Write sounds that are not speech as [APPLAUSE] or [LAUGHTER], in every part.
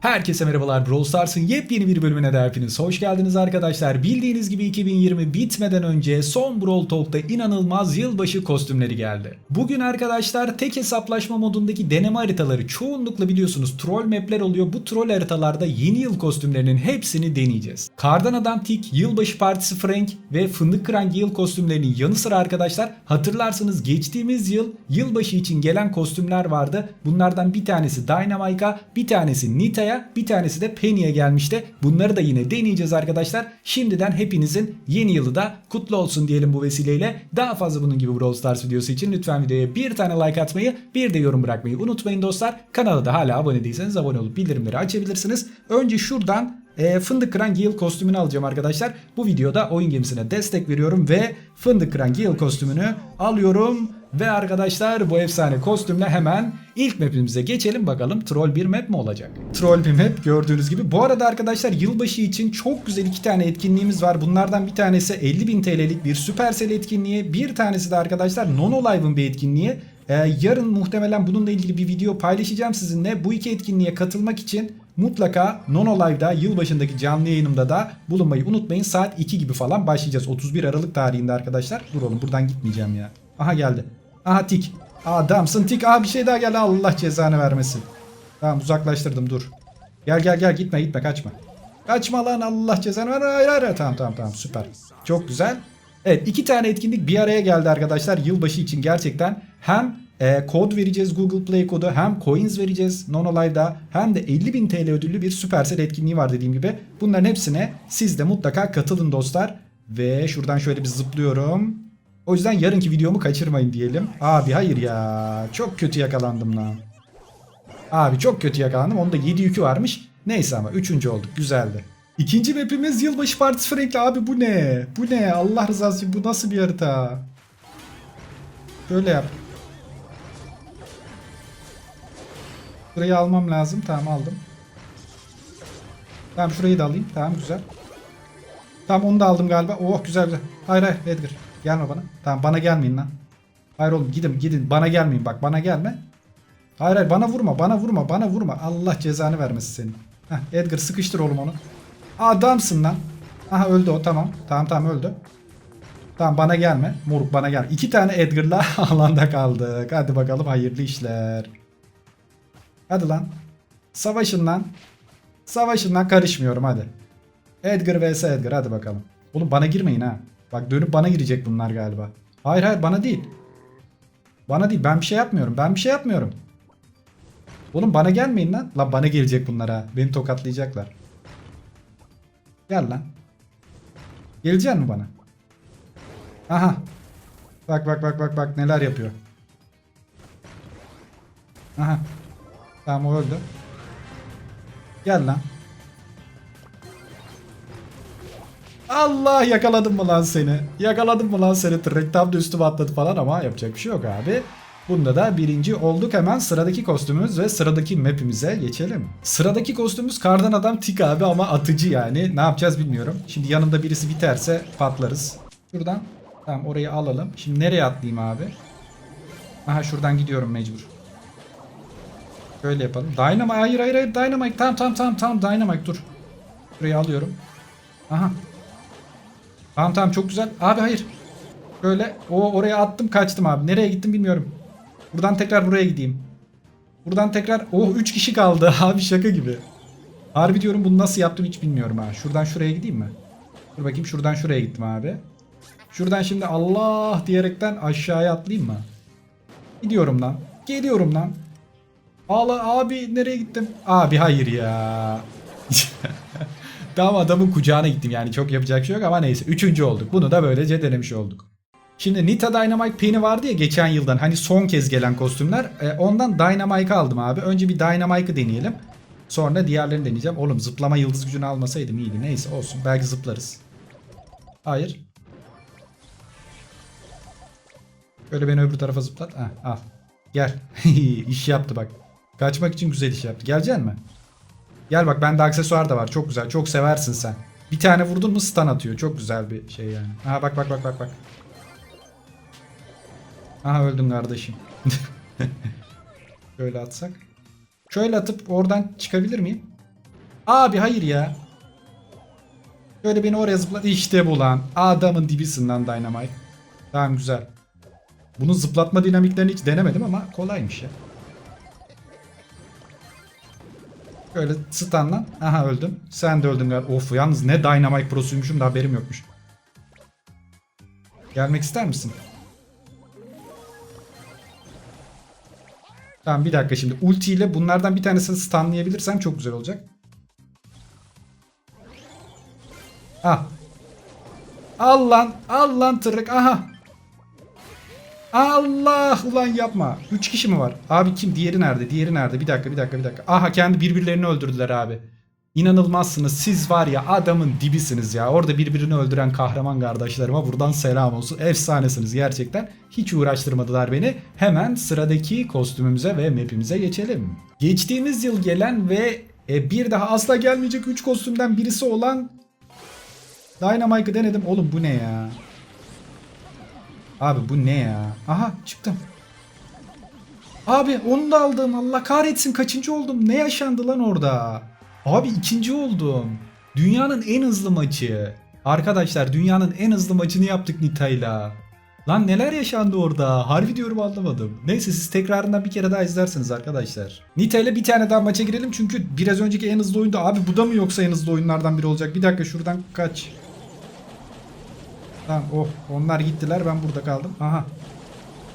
Herkese merhabalar Brawl Stars'ın yepyeni bir bölümüne de hepiniz hoş geldiniz arkadaşlar. Bildiğiniz gibi 2020 bitmeden önce son Brawl Talk'ta inanılmaz yılbaşı kostümleri geldi. Bugün arkadaşlar tek hesaplaşma modundaki deneme haritaları çoğunlukla biliyorsunuz troll mapler oluyor. Bu troll haritalarda yeni yıl kostümlerinin hepsini deneyeceğiz. Kardan Adam Tik, Yılbaşı Partisi Frank ve Fındık Kıran yıl kostümlerinin yanı sıra arkadaşlar hatırlarsınız geçtiğimiz yıl yılbaşı için gelen kostümler vardı. Bunlardan bir tanesi Dynamite'a, bir tanesi Nita'ya, bir tanesi de Penny'e gelmişti. Bunları da yine deneyeceğiz arkadaşlar. Şimdiden hepinizin yeni yılı da kutlu olsun diyelim bu vesileyle. Daha fazla bunun gibi Brawl Stars videosu için lütfen videoya bir tane like atmayı, bir de yorum bırakmayı unutmayın dostlar. Kanala da hala abone değilseniz abone olup bildirimleri açabilirsiniz. Önce şuradan e, fındık kıran Gale kostümünü alacağım arkadaşlar. Bu videoda oyun gemisine destek veriyorum ve fındık kıran Gale kostümünü alıyorum. Ve arkadaşlar bu efsane kostümle hemen ilk mapimize geçelim bakalım troll bir map mi olacak? Troll bir map gördüğünüz gibi. Bu arada arkadaşlar yılbaşı için çok güzel iki tane etkinliğimiz var. Bunlardan bir tanesi 50.000 TL'lik bir Supercell etkinliği. Bir tanesi de arkadaşlar Nono Live'ın bir etkinliği. Ee, yarın muhtemelen bununla ilgili bir video paylaşacağım sizinle. Bu iki etkinliğe katılmak için mutlaka Nono Live'da yılbaşındaki canlı yayınımda da bulunmayı unutmayın. Saat 2 gibi falan başlayacağız. 31 Aralık tarihinde arkadaşlar. Dur oğlum buradan gitmeyeceğim ya. Aha geldi. Aha tik. Adamsın tik. Aa bir şey daha geldi. Allah cezanı vermesin. Tamam uzaklaştırdım dur. Gel gel gel gitme gitme kaçma. Kaçma lan Allah cezanı ver. Hayır hayır. Tamam tamam tamam süper. Çok güzel. Evet iki tane etkinlik bir araya geldi arkadaşlar. Yılbaşı için gerçekten hem e, kod vereceğiz Google Play kodu hem coins vereceğiz Nono Live'da hem de 50.000 TL ödüllü bir Supercell etkinliği var dediğim gibi. Bunların hepsine siz de mutlaka katılın dostlar. Ve şuradan şöyle bir zıplıyorum. O yüzden yarınki videomu kaçırmayın diyelim. Abi hayır ya. Çok kötü yakalandım lan. Abi çok kötü yakalandım. Onda 7 yükü varmış. Neyse ama 3. olduk. Güzeldi. İkinci mapimiz Yılbaşı Partisi Frank'le. Abi bu ne? Bu ne? Allah rızası bu nasıl bir harita? Böyle yap. Burayı almam lazım. Tamam aldım. Tamam şurayı da alayım. Tamam güzel. Tamam onu da aldım galiba. Oh güzel güzel. Hayır hayır Edgar. Gelme bana. Tamam bana gelmeyin lan. Hayır oğlum gidin gidin. Bana gelmeyin bak bana gelme. Hayır hayır bana vurma bana vurma bana vurma. Allah cezanı vermesin senin. Heh, Edgar sıkıştır oğlum onu. Adamsın lan. Aha öldü o tamam. Tamam tamam öldü. Tamam bana gelme. Moruk bana gel. İki tane Edgar'la [LAUGHS] alanda kaldık. Hadi bakalım hayırlı işler. Hadi lan. Savaşın lan. Savaşın lan karışmıyorum hadi. Edgar vs Edgar hadi bakalım. Oğlum bana girmeyin ha. Bak dönüp bana girecek bunlar galiba. Hayır hayır bana değil. Bana değil ben bir şey yapmıyorum. Ben bir şey yapmıyorum. Oğlum bana gelmeyin lan. Lan bana gelecek bunlar ha. Beni tokatlayacaklar. Gel lan. Gelecek mi bana? Aha. Bak bak bak bak bak neler yapıyor. Aha. Tamam o öldü. Gel lan. Allah yakaladım mı lan seni? Yakaladım mı lan seni? Tırrek tam da üstüme atladı falan ama yapacak bir şey yok abi. Bunda da birinci olduk hemen sıradaki kostümümüz ve sıradaki mapimize geçelim. Sıradaki kostümümüz kardan adam tik abi ama atıcı yani. Ne yapacağız bilmiyorum. Şimdi yanında birisi biterse patlarız. Şuradan tamam orayı alalım. Şimdi nereye atlayayım abi? Aha şuradan gidiyorum mecbur. Böyle yapalım. Dynamite hayır hayır hayır Dynamite tamam tamam tamam tamam Dynamite dur. Burayı alıyorum. Aha Tamam tamam çok güzel. Abi hayır. Böyle o oraya attım kaçtım abi. Nereye gittim bilmiyorum. Buradan tekrar buraya gideyim. Buradan tekrar oh 3 kişi kaldı [LAUGHS] abi şaka gibi. Harbi diyorum bunu nasıl yaptım hiç bilmiyorum ha. Şuradan şuraya gideyim mi? Dur bakayım şuradan şuraya gittim abi. Şuradan şimdi Allah diyerekten aşağıya atlayayım mı? Gidiyorum lan. Geliyorum lan. Allah abi nereye gittim? Abi hayır ya. [LAUGHS] Tamam adamın kucağına gittim yani çok yapacak şey yok ama neyse. Üçüncü olduk. Bunu da böylece denemiş olduk. Şimdi Nita Dynamite Penny vardı ya geçen yıldan hani son kez gelen kostümler. E, ondan Dynamite'ı aldım abi. Önce bir Dynamite'ı deneyelim. Sonra diğerlerini deneyeceğim. Oğlum zıplama yıldız gücünü almasaydım iyiydi. Neyse olsun. Belki zıplarız. Hayır. Böyle beni öbür tarafa zıplat. Ha, al. Gel. [LAUGHS] iş yaptı bak. Kaçmak için güzel iş yaptı. Geleceksin mi? Gel bak bende aksesuar da var. Çok güzel. Çok seversin sen. Bir tane vurdun mu stun atıyor. Çok güzel bir şey yani. Aha bak bak bak bak bak. Aha öldüm kardeşim. [LAUGHS] Şöyle atsak. Şöyle atıp oradan çıkabilir miyim? Abi hayır ya. Böyle beni oraya zıplat. İşte bu lan. Adamın dibisin lan Dynamite. Tamam güzel. Bunun zıplatma dinamiklerini hiç denemedim ama kolaymış ya. Böyle stun lan. Aha öldüm. Sen de öldün galiba. Of yalnız ne Dynamite prosuymuşum da haberim yokmuş. Gelmek ister misin? Tamam bir dakika şimdi ulti ile bunlardan bir tanesini stunlayabilirsem çok güzel olacak. Ah. Al lan. Al lan tırık. Aha. Allah ulan yapma. 3 kişi mi var? Abi kim? Diğeri nerede? Diğeri nerede? Bir dakika bir dakika bir dakika. Aha kendi birbirlerini öldürdüler abi. İnanılmazsınız. Siz var ya adamın dibisiniz ya. Orada birbirini öldüren kahraman kardeşlerime buradan selam olsun. Efsanesiniz gerçekten. Hiç uğraştırmadılar beni. Hemen sıradaki kostümümüze ve map'imize geçelim. Geçtiğimiz yıl gelen ve e, bir daha asla gelmeyecek 3 kostümden birisi olan Dynamite'ı denedim. Oğlum bu ne ya? Abi bu ne ya? Aha çıktım. Abi onu da aldım. Allah kahretsin kaçıncı oldum? Ne yaşandı lan orada? Abi ikinci oldum. Dünyanın en hızlı maçı. Arkadaşlar dünyanın en hızlı maçını yaptık Nita'yla. Lan neler yaşandı orada? Harbi diyorum anlamadım. Neyse siz tekrarından bir kere daha izlersiniz arkadaşlar. Nita ile bir tane daha maça girelim çünkü biraz önceki en hızlı oyunda abi bu da mı yoksa en hızlı oyunlardan biri olacak? Bir dakika şuradan kaç. Tamam oh onlar gittiler ben burada kaldım. Aha.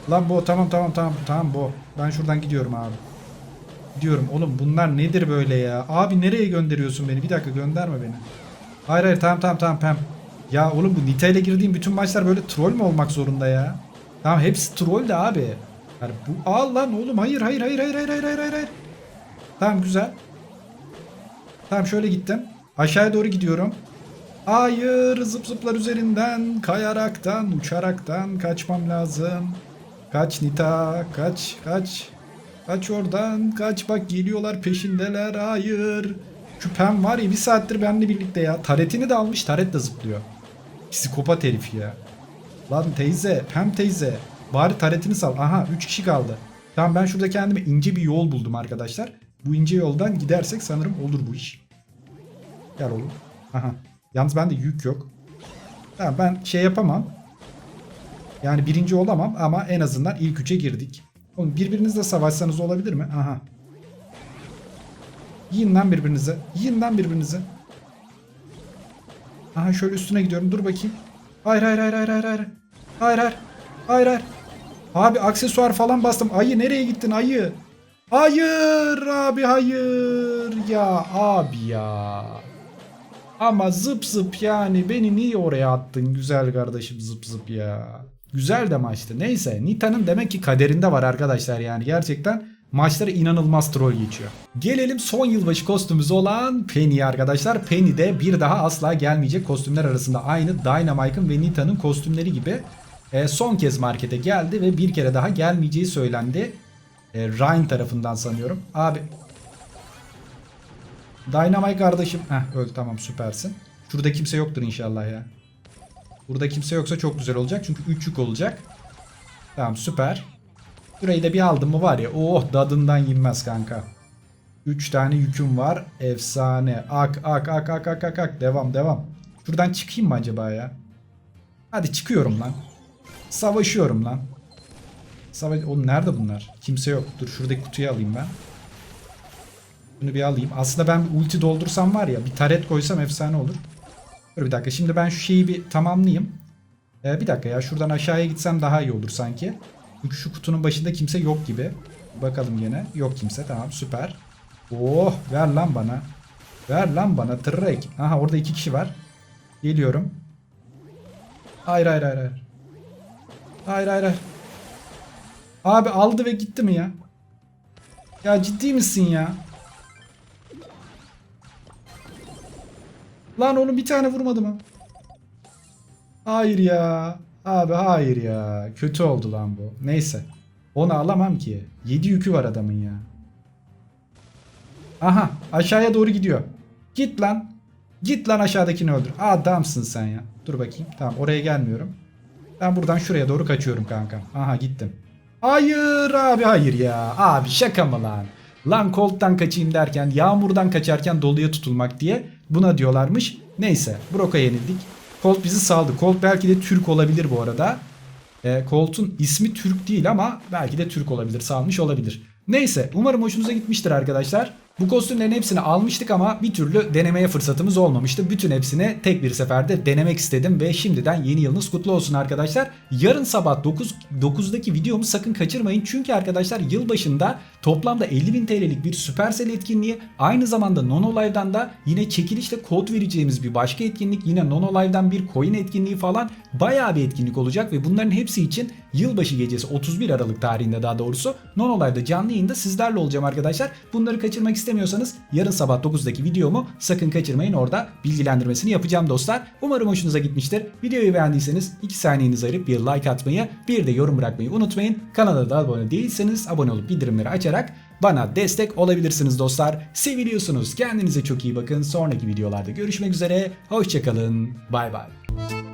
Lan bu tamam tamam tamam tamam bu. Ben şuradan gidiyorum abi. Gidiyorum oğlum bunlar nedir böyle ya? Abi nereye gönderiyorsun beni? Bir dakika gönderme beni. Hayır hayır tamam tamam tamam pem. Ya oğlum bu Nita ile girdiğim bütün maçlar böyle troll mü olmak zorunda ya? Tamam hepsi troll de abi. Yani bu al lan oğlum hayır hayır hayır hayır hayır hayır hayır. hayır. Tamam güzel. Tamam şöyle gittim. Aşağıya doğru gidiyorum. Hayır zıp zıplar üzerinden kayaraktan uçaraktan kaçmam lazım. Kaç Nita kaç kaç. Kaç oradan kaç bak geliyorlar peşindeler hayır. Küpem var ya bir saattir benimle birlikte ya. Taretini de almış taret de zıplıyor. Psikopat herif ya. Lan teyze Pem teyze. Bari taretini sal. Aha 3 kişi kaldı. Tamam ben şurada kendime ince bir yol buldum arkadaşlar. Bu ince yoldan gidersek sanırım olur bu iş. Gel oğlum. Aha. Yalnız bende yük yok. Tamam ben şey yapamam. Yani birinci olamam ama en azından ilk üçe girdik. Oğlum birbirinizle savaşsanız olabilir mi? Aha. Yiyin lan birbirinize. Yiyin lan birbirinize. Aha şöyle üstüne gidiyorum. Dur bakayım. Hayır hayır hayır hayır hayır hayır. Hayır hayır. Hayır hayır. Abi aksesuar falan bastım. Ayı nereye gittin ayı? Hayır abi hayır. Ya abi ya. Ama zıp zıp yani beni niye oraya attın güzel kardeşim zıp zıp ya. Güzel de maçtı. Neyse Nita'nın demek ki kaderinde var arkadaşlar yani gerçekten maçları inanılmaz troll geçiyor. Gelelim son yılbaşı kostümümüz olan Penny'ye arkadaşlar. Penny de bir daha asla gelmeyecek kostümler arasında aynı Dynamite'ın ve Nita'nın kostümleri gibi e, son kez markete geldi ve bir kere daha gelmeyeceği söylendi. E, Ryan tarafından sanıyorum. Abi Dynamite kardeşim. Heh öl tamam süpersin. Şurada kimse yoktur inşallah ya. Burada kimse yoksa çok güzel olacak. Çünkü 3 yük olacak. Tamam süper. Burayı da bir aldım mı var ya. Oh dadından yenmez kanka. 3 tane yüküm var. Efsane. Ak ak ak ak ak ak ak. Devam devam. Şuradan çıkayım mı acaba ya? Hadi çıkıyorum lan. Savaşıyorum lan. Savaş... Oğlum nerede bunlar? Kimse yok. Dur şuradaki kutuyu alayım ben. Bunu bir alayım. Aslında ben bir ulti doldursam var ya bir taret koysam efsane olur. Dur bir dakika şimdi ben şu şeyi bir tamamlayayım. Ee, bir dakika ya şuradan aşağıya gitsem daha iyi olur sanki. Çünkü şu kutunun başında kimse yok gibi. Bakalım yine. Yok kimse tamam süper. Oh ver lan bana. Ver lan bana tırrek. Aha orada iki kişi var. Geliyorum. Hayır hayır hayır hayır. Hayır hayır hayır. Abi aldı ve gitti mi ya? Ya ciddi misin ya? Lan onu bir tane vurmadı mı? Hayır ya. Abi hayır ya. Kötü oldu lan bu. Neyse. Onu alamam ki. 7 yükü var adamın ya. Aha aşağıya doğru gidiyor. Git lan. Git lan aşağıdakini öldür. Adamsın sen ya. Dur bakayım. Tamam oraya gelmiyorum. Ben buradan şuraya doğru kaçıyorum kanka. Aha gittim. Hayır abi hayır ya. Abi şaka mı lan? Lan Colt'tan kaçayım derken yağmurdan kaçarken doluya tutulmak diye buna diyorlarmış. Neyse Brock'a yenildik. Colt bizi saldı. Colt belki de Türk olabilir bu arada. E, Colt'un ismi Türk değil ama belki de Türk olabilir. Salmış olabilir. Neyse umarım hoşunuza gitmiştir arkadaşlar. Bu kostümlerin hepsini almıştık ama bir türlü denemeye fırsatımız olmamıştı. Bütün hepsini tek bir seferde denemek istedim ve şimdiden yeni yılınız kutlu olsun arkadaşlar. Yarın sabah 9 9'daki videomu sakın kaçırmayın. Çünkü arkadaşlar yılbaşında toplamda 50.000 TL'lik bir Supercell etkinliği aynı zamanda Nono Live'dan da yine çekilişte kod vereceğimiz bir başka etkinlik yine Nono Live'dan bir coin etkinliği falan bayağı bir etkinlik olacak ve bunların hepsi için yılbaşı gecesi 31 Aralık tarihinde daha doğrusu Nono Live'da canlı yayında sizlerle olacağım arkadaşlar. Bunları kaçırmak istemiyorsanız yarın sabah 9'daki videomu sakın kaçırmayın. Orada bilgilendirmesini yapacağım dostlar. Umarım hoşunuza gitmiştir. Videoyu beğendiyseniz 2 saniyenizi ayırıp bir like atmayı, bir de yorum bırakmayı unutmayın. Kanala da abone değilseniz abone olup bildirimleri açarak bana destek olabilirsiniz dostlar. Seviliyorsunuz. Kendinize çok iyi bakın. Sonraki videolarda görüşmek üzere. Hoşçakalın. Bay bay.